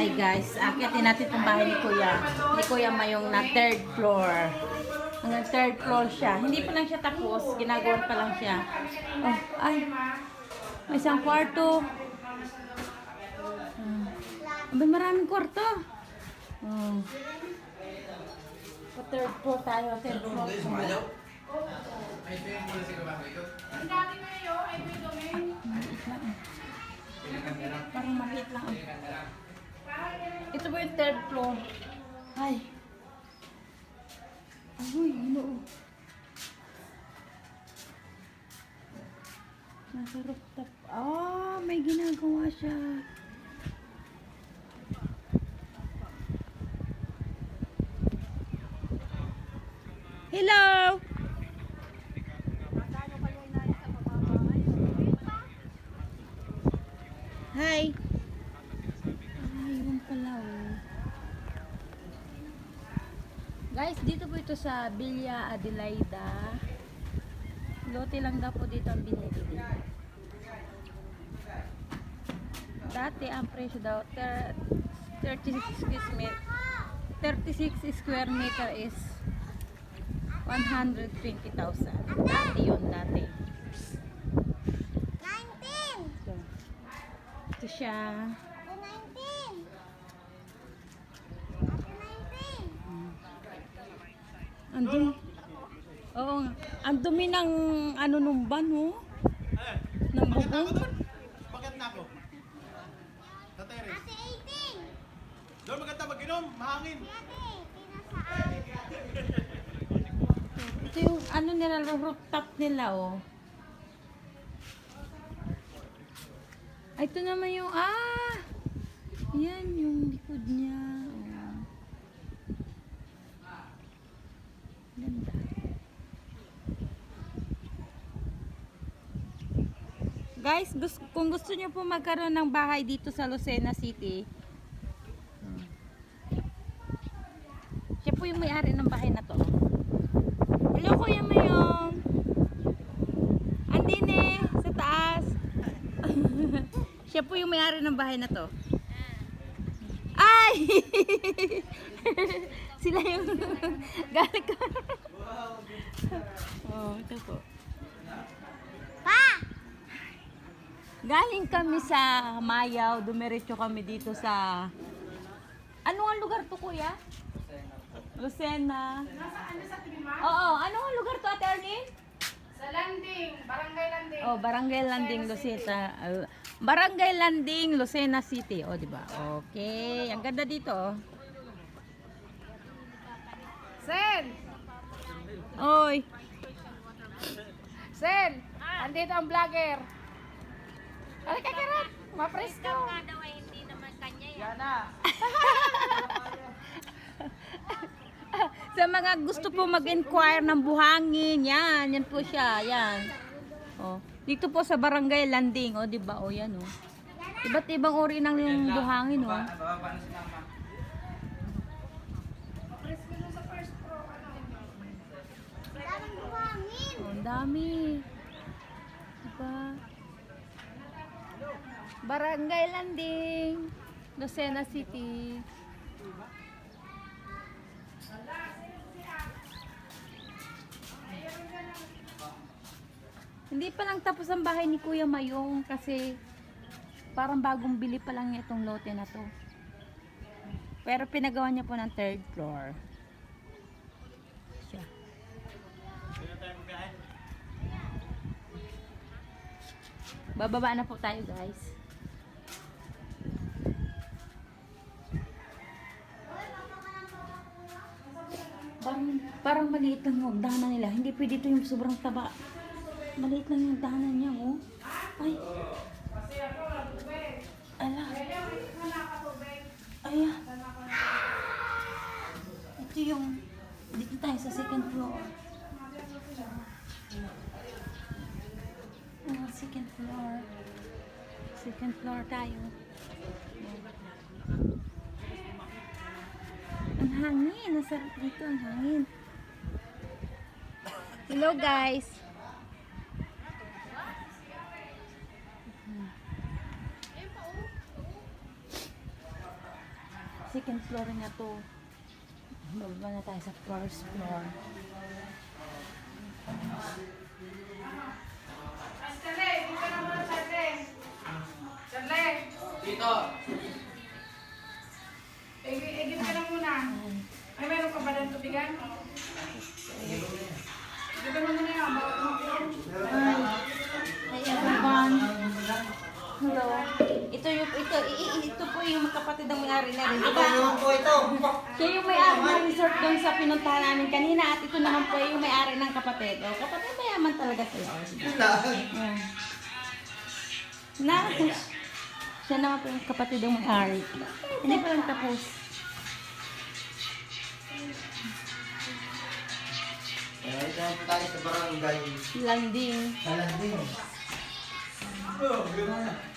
Hi guys, akitin natin itong bahay ni Kuya. Ni Kuya Mayong na third floor. Hanggang third floor siya. Hindi pa lang siya tapos, ginagawa pa lang siya. Oh, ay. May isang kwarto. Hmm. Abay, maraming kwarto. Hmm. Pa third floor tayo, third floor. Maliit lang eh. Parang maliit lang. Ito ba yung third floor? Ay. Ay, ano? Nasa rooftop. Ah, may ginagawa siya. Hello! Hi! Ay, yun pala oh. Guys, dito sa Villa Adelaida. Lote lang daw po dito ang binibili. Dati ang presyo daw, ter- 36 square meter, 36 square meter is 120,000. Dati yun, dati. 19! Ito. Ito siya. Ate 19! Ate 19! Ang dumi. Oo nga. Ang dumi ng ano nung ban, oh. Ng bubong. Bakit na ako? Sa terrace. Ate 18! Doon maganda mag-inom, mahangin. Ate, pinasaan? Ito yung ano nila, rooftop nila, oh. Ay, ito naman yung, ah! Yan, yung likod niya. Oh. Ganda. Guys, gus- kung gusto niyo po magkaroon ng bahay dito sa Lucena City, siya po yung may-ari ng bahay na to. Hello, Kuya Mayong. Andin eh, sa taas. siya po yung may-ari ng bahay na to. Ay! Sila yung galing ko. oh, ito po. Pa! Galing kami sa Mayaw, dumiretso kami dito sa... Ano ang lugar to, kuya? Lucena. Oo, ano ang lugar to, Ate Arlene? Sa landing, barangay landing. Oh, Barangay Landing, Lucena. Barangay Landing, Lucena City. Oh, di ba? Okay. Ang ganda dito, oh. Sen! Oy. Sen! Andito ang vlogger. Halika ka karat. Mapresko. Yana. Sa mga gusto po mag-inquire ng buhangin, yan, yan po siya, yan. Oh, dito po sa Barangay Landing, oh, 'di ba? Oh, yan oh. Iba't ibang uri ng buhangin, oh. Daming buhangin! Oh, ang dami. Diba? Barangay Landing, Lucena City. Hindi pa lang tapos ang bahay ni Kuya Mayong kasi parang bagong bili pa lang niya itong lote na to. Pero pinagawa niya po ng third floor. Siya. Bababa na po tayo guys. Parang, maliit lang yung hagdanan nila. Hindi pwede ito yung sobrang taba. Maliit lang yung hagdanan niya, oh. Ay. Ala. Ay. Ito yung, dito tayo sa second floor. Ah, second floor. Second floor tayo. Ang hangin. Nasarap dito ang hangin. Hello guys. Second floor na to. Bababa na tayo sa first floor. Charlie, dito igib ka na muna. Ay, meron ka ba ng tubigan? Dito Hello. Ito yung ito ito po yung kapatid ng may-ari na rin. Diba? po ito. Siya yung may-ari ng resort doon sa pinuntahan namin kanina at ito naman po yung may-ari ng kapatid. O, kapatid mayaman talaga sila. Ayan. Na, siya naman po yung kapatid ng may-ari. Hindi pa lang tapos. Na po tayo sa barangay. Landing. Salanding. Oh, gano'n na.